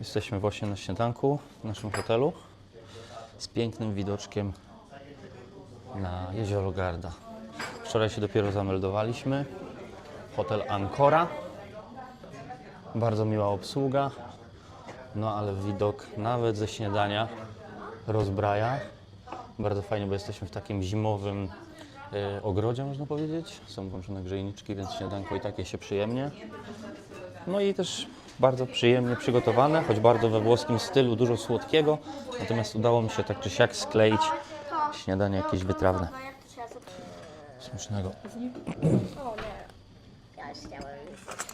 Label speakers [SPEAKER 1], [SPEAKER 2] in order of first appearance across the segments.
[SPEAKER 1] Jesteśmy właśnie na śniadanku w naszym hotelu z pięknym widoczkiem na jezioro Garda. Wczoraj się dopiero zameldowaliśmy. Hotel Ancora. Bardzo miła obsługa. No ale widok nawet ze śniadania rozbraja. Bardzo fajnie, bo jesteśmy w takim zimowym e, ogrodzie, można powiedzieć. Są włączone grzejniczki, więc śniadanko i takie się przyjemnie. No i też bardzo przyjemnie przygotowane, choć bardzo we włoskim stylu, dużo słodkiego. Natomiast udało mi się tak czy siak skleić śniadanie jakieś wytrawne. Smacznego.
[SPEAKER 2] O nie. Ja chciałem.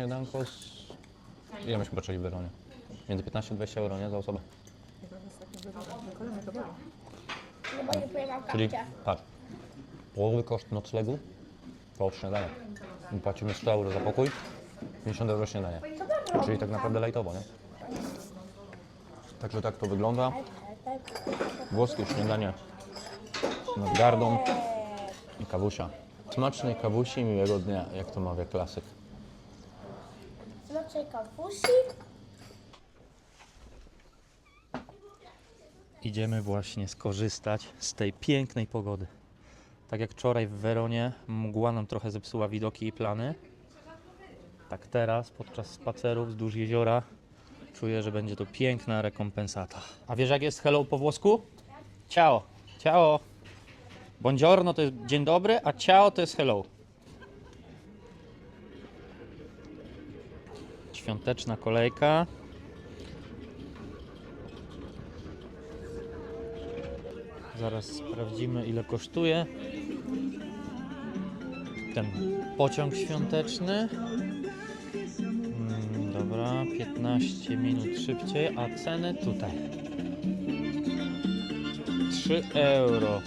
[SPEAKER 1] Śniadanko z... Ile myśmy patrzyli w Weronie? Między 15 a 20 euro, nie? Za osobę. Czyli,
[SPEAKER 2] kapcia.
[SPEAKER 1] patrz, połowy koszt noclegu od śniadania. My płacimy 100 euro za pokój, 50 euro śniadanie. Czyli tak naprawdę lajtowo, nie? Także tak to wygląda. Włoskie śniadanie nad gardą i kawusia. Smacznej kawusi i miłego dnia, jak to mawia klasyk.
[SPEAKER 2] Kapusi.
[SPEAKER 1] Idziemy właśnie skorzystać z tej pięknej pogody. Tak jak wczoraj w Weronie mgła nam trochę zepsuła widoki i plany. Tak teraz, podczas spacerów wzdłuż jeziora, czuję, że będzie to piękna rekompensata. A wiesz jak jest hello po włosku? Ciao. Ciao. Buongiorno to jest dzień dobry, a ciao to jest hello. Świąteczna kolejka. Zaraz sprawdzimy ile kosztuje ten pociąg świąteczny. Mm, Dobra, 15 minut szybciej, a ceny tutaj. 3 euro.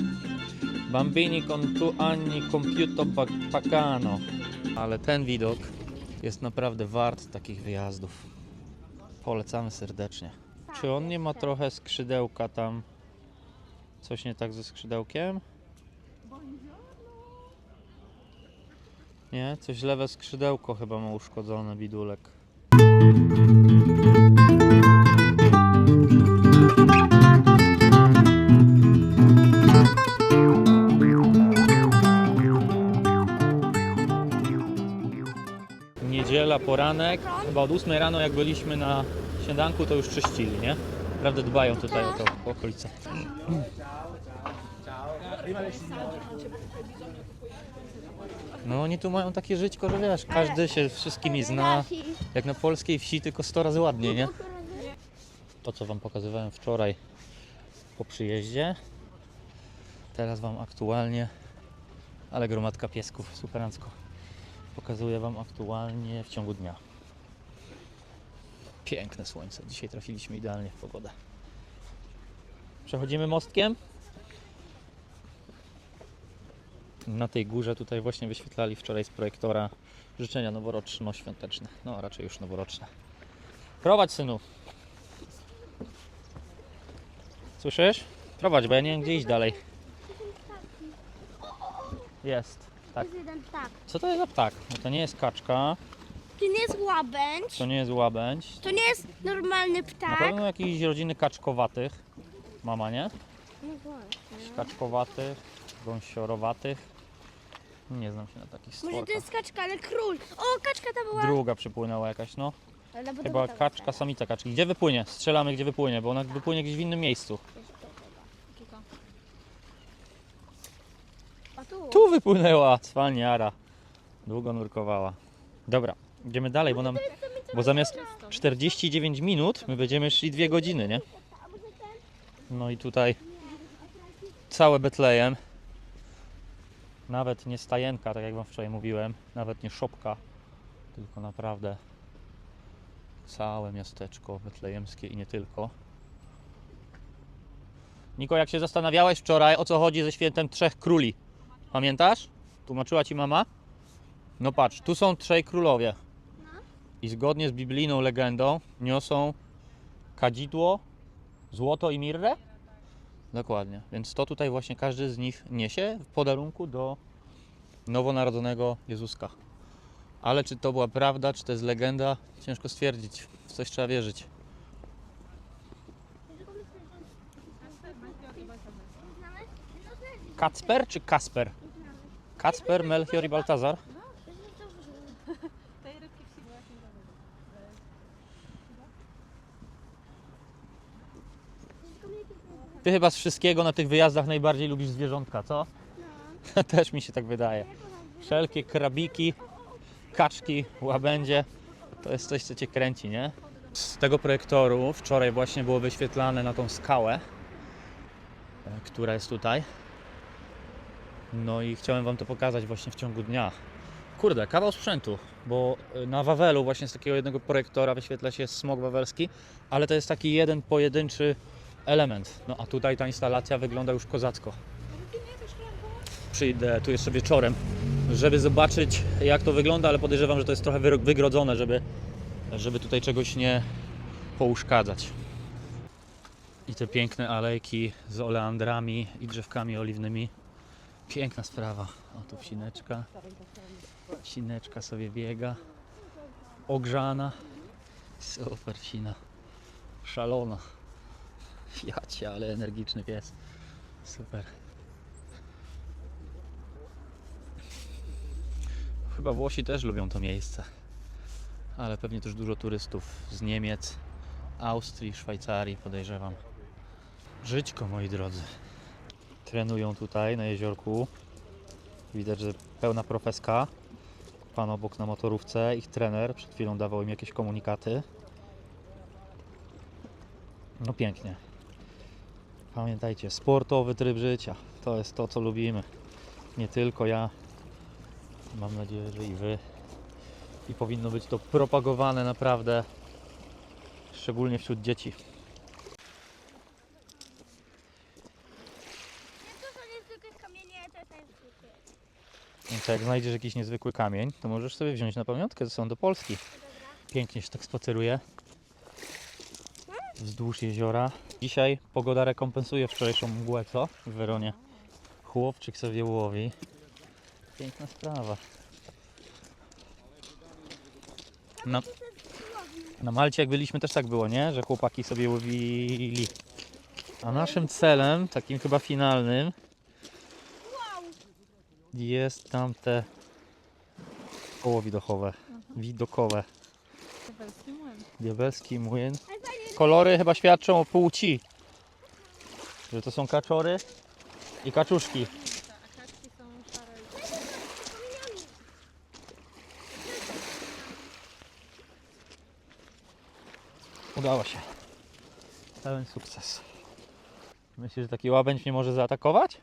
[SPEAKER 1] Bambini con tu anni compiuto pa- pagano. Ale ten widok jest naprawdę wart takich wyjazdów. Polecamy serdecznie. Czy on nie ma trochę skrzydełka tam? Coś nie tak ze skrzydełkiem? Nie, coś lewe skrzydełko chyba ma uszkodzone, bidulek. Poranek. Chyba od 8 rano jak byliśmy na śniadanku to już czyścili, nie? Naprawdę dbają tutaj o to, o okolice. No oni tu mają takie żyćko, że wiesz, każdy się wszystkimi zna. Jak na polskiej wsi, tylko 100 razy ładniej, nie? To co wam pokazywałem wczoraj po przyjeździe. Teraz wam aktualnie, ale gromadka piesków, superancko. Pokazuję wam aktualnie w ciągu dnia. Piękne słońce. Dzisiaj trafiliśmy idealnie w pogodę. Przechodzimy mostkiem. Na tej górze tutaj właśnie wyświetlali wczoraj z projektora życzenia noworoczno-świąteczne. No, raczej już noworoczne. Prowadź, synu. Słyszysz? Prowadź, bo ja nie wiem, gdzie iść dalej. Jest. Tak.
[SPEAKER 2] Jest jeden ptak.
[SPEAKER 1] Co to jest za ptak? No to nie jest kaczka,
[SPEAKER 2] To nie jest łabędź.
[SPEAKER 1] to nie jest łabędź.
[SPEAKER 2] To nie jest normalny
[SPEAKER 1] Na
[SPEAKER 2] ptak.
[SPEAKER 1] pewno jakiejś rodziny kaczkowatych. Mama, nie?
[SPEAKER 2] No właśnie.
[SPEAKER 1] Jakichś kaczkowatych, gąsiorowatych. Nie znam się na takich
[SPEAKER 2] Może to
[SPEAKER 1] stworkach.
[SPEAKER 2] jest kaczka, ale król. O, kaczka ta była.
[SPEAKER 1] Druga przypłynęła jakaś, no.
[SPEAKER 2] Ale
[SPEAKER 1] Chyba kaczka, samica kaczki. Gdzie wypłynie? Strzelamy, gdzie wypłynie, bo ona wypłynie gdzieś w innym miejscu.
[SPEAKER 2] Tu.
[SPEAKER 1] Tu wypłynęła, cwaniara. Długo nurkowała. Dobra, idziemy dalej, bo nam... Bo zamiast 49 minut, my będziemy szli 2 godziny, nie? No i tutaj całe Betlejem. Nawet nie stajenka, tak jak wam wczoraj mówiłem. Nawet nie szopka, tylko naprawdę całe miasteczko betlejemskie i nie tylko. Niko, jak się zastanawiałeś wczoraj, o co chodzi ze świętem Trzech Króli? Pamiętasz? Tłumaczyła ci mama? No patrz, tu są trzej królowie. I zgodnie z biblijną legendą niosą kadzidło, złoto i mirrę? Dokładnie. Więc to tutaj właśnie każdy z nich niesie w podarunku do nowonarodzonego Jezuska. Ale czy to była prawda, czy to jest legenda, ciężko stwierdzić. W coś trzeba wierzyć. Kacper czy Kasper? Kacper, Melchior i Baltazar? Ty chyba z wszystkiego na tych wyjazdach najbardziej lubisz zwierzątka, co? Też mi się tak wydaje. Wszelkie krabiki, kaczki, łabędzie, to jest coś, co cię kręci, nie? Z tego projektoru wczoraj właśnie było wyświetlane na tą skałę, e, która jest tutaj. No i chciałem Wam to pokazać właśnie w ciągu dnia. Kurde, kawał sprzętu, bo e, na Wawelu właśnie z takiego jednego projektora wyświetla się smog wawelski, ale to jest taki jeden pojedynczy element. No a tutaj ta instalacja wygląda już kozacko. Przyjdę tu jeszcze wieczorem, żeby zobaczyć jak to wygląda, ale podejrzewam, że to jest trochę wygrodzone, żeby, żeby tutaj czegoś nie pouszkadzać. I te piękne alejki z oleandrami i drzewkami oliwnymi. Piękna sprawa. O tu psineczka. Psineczka sobie biega. Ogrzana. Super psina. Szalona. Jacie, ale energiczny pies. Super. Chyba Włosi też lubią to miejsce. Ale pewnie też dużo turystów z Niemiec, Austrii, Szwajcarii podejrzewam. Żyćko moi drodzy. Trenują tutaj na jeziorku. Widać, że pełna profeska. Pan obok na motorówce, ich trener przed chwilą dawał im jakieś komunikaty. No pięknie. Pamiętajcie, sportowy tryb życia to jest to, co lubimy. Nie tylko ja, mam nadzieję, że i wy. I powinno być to propagowane naprawdę, szczególnie wśród dzieci.
[SPEAKER 2] To są niezwykłe kamienie, to jest niezwykłe.
[SPEAKER 1] Więc jak znajdziesz jakiś niezwykły kamień, to możesz sobie wziąć na pamiątkę, są do Polski. Pięknie się tak spaceruje wzdłuż jeziora. Dzisiaj pogoda rekompensuje wczorajszą mgłę, co? W Weronie. Chłopczyk sobie łowi. Piękna sprawa. Na, na Malcie jak byliśmy też tak było, nie? Że chłopaki sobie łowili. A naszym celem, takim chyba finalnym, jest tamte koło widokowe. Widokowe.
[SPEAKER 3] Diabelski młyn.
[SPEAKER 1] Diabelski młyn. Kolory chyba świadczą o płci. Że to są kaczory i kaczuszki.
[SPEAKER 3] A kaczki są szare i
[SPEAKER 1] Udało się. Pełen sukces. Myślisz, że taki łabędź mnie może zaatakować?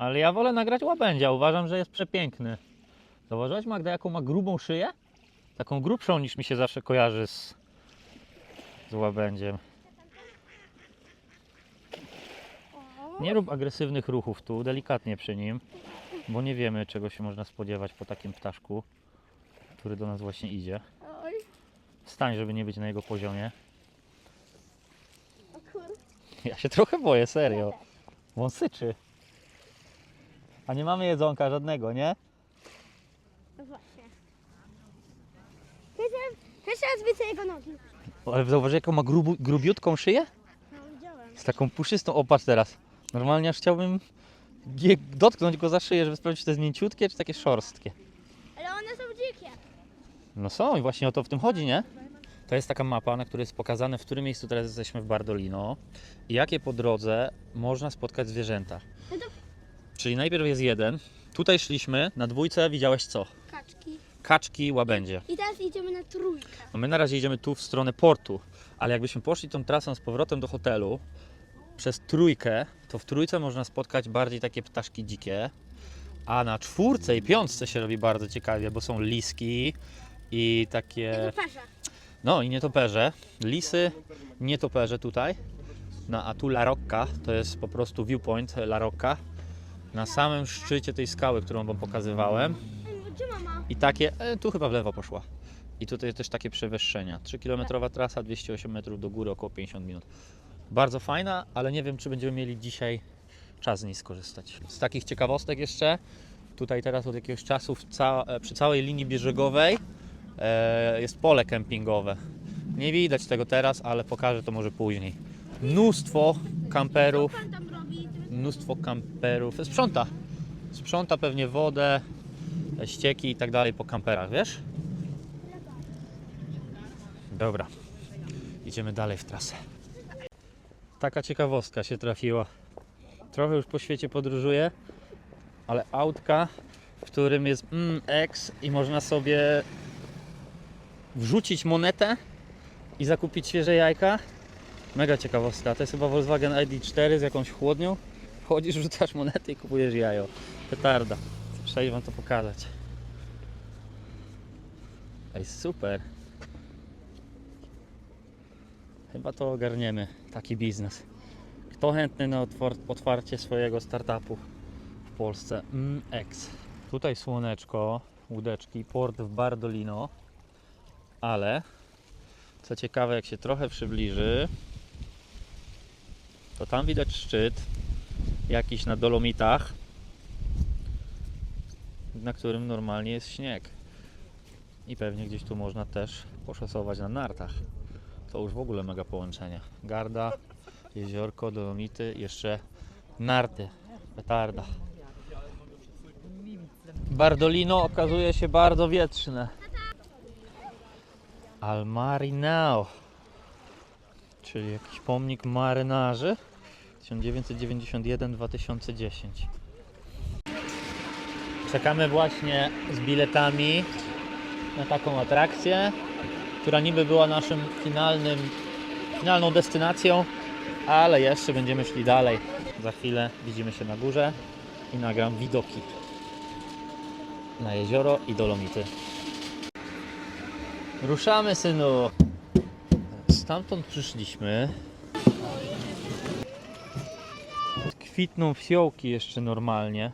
[SPEAKER 1] Ale ja wolę nagrać łabędzia. Uważam, że jest przepiękny. Zauważyłaś Magda, jaką ma grubą szyję? Taką grubszą niż mi się zawsze kojarzy z, z łabędziem. Nie rób agresywnych ruchów tu, delikatnie przy nim, bo nie wiemy czego się można spodziewać po takim ptaszku, który do nas właśnie idzie. Stań, żeby nie być na jego poziomie. Ja się trochę boję, serio. Bo on syczy. A nie mamy jedzonka żadnego, nie?
[SPEAKER 2] No właśnie. Jeszcze raz widzę jego nogi.
[SPEAKER 1] Ale zauważ jaką ma grubu, grubiutką szyję?
[SPEAKER 2] No, widziałem.
[SPEAKER 1] Z taką puszystą, o patrz teraz. Normalnie aż chciałbym je- dotknąć go za szyję, żeby sprawdzić, czy to jest mięciutkie, czy takie szorstkie.
[SPEAKER 2] Ale one są dzikie.
[SPEAKER 1] No są i właśnie o to w tym chodzi, nie? To jest taka mapa, na której jest pokazane, w którym miejscu teraz jesteśmy w Bardolino i jakie po drodze można spotkać zwierzęta.
[SPEAKER 2] No to
[SPEAKER 1] Czyli najpierw jest jeden. Tutaj szliśmy, na dwójce widziałeś co?
[SPEAKER 2] kaczki.
[SPEAKER 1] Kaczki, łabędzie.
[SPEAKER 2] I teraz idziemy na trójkę.
[SPEAKER 1] No my na razie idziemy tu w stronę portu, ale jakbyśmy poszli tą trasą z powrotem do hotelu przez trójkę, to w trójce można spotkać bardziej takie ptaszki dzikie, a na czwórce i piątce się robi bardzo ciekawie, bo są liski, i takie...
[SPEAKER 2] Perza.
[SPEAKER 1] No i nietoperze. Lisy, nietoperze tutaj. No a tu La Rocca, to jest po prostu viewpoint La Rocca. Na samym szczycie tej skały, którą Wam pokazywałem.
[SPEAKER 2] Gdzie mama?
[SPEAKER 1] I takie, e, tu chyba w lewo poszła. I tutaj też takie przewyższenia. 3-kilometrowa trasa, 208 metrów do góry, około 50 minut. Bardzo fajna, ale nie wiem, czy będziemy mieli dzisiaj czas z niej skorzystać. Z takich ciekawostek jeszcze, tutaj teraz od jakiegoś czasu w ca- e, przy całej linii bieżegowej e, jest pole kempingowe. Nie widać tego teraz, ale pokażę to może później. Mnóstwo kamperów. Mnóstwo kamperów. Sprząta. Sprząta pewnie wodę, ścieki i tak dalej po kamperach, wiesz? Dobra. Idziemy dalej w trasę. Taka ciekawostka się trafiła. Trochę już po świecie podróżuję, ale autka, w którym jest mm, X i można sobie wrzucić monetę i zakupić świeże jajka. Mega ciekawostka. To jest chyba Volkswagen ID4 z jakąś chłodnią. Chodzisz, rzucasz monety i kupujesz jajo. Petarda. Muszę wam to pokazać. Ej, super. Chyba to ogarniemy, taki biznes. Kto chętny na otwarcie swojego startupu w Polsce? MX. Tutaj słoneczko, łódeczki, port w Bardolino, ale co ciekawe, jak się trochę przybliży, to tam widać szczyt, jakiś na Dolomitach, na którym normalnie jest śnieg. I pewnie gdzieś tu można też poszosować na nartach. To już w ogóle mega połączenie. Garda, jeziorko, Dolomity, jeszcze narty. Petarda. Bardolino okazuje się bardzo wietrzne. Al Marinao, czyli jakiś pomnik marynarzy 1991-2010. Czekamy właśnie z biletami na taką atrakcję, która niby była naszym finalnym, finalną destynacją, ale jeszcze będziemy szli dalej. Za chwilę widzimy się na górze i nagram widoki na jezioro i Dolomity. Ruszamy, synu! Stamtąd przyszliśmy. Kwitną fiołki jeszcze normalnie.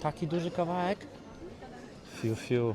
[SPEAKER 1] Taki duży kawałek? Fiu, fiu.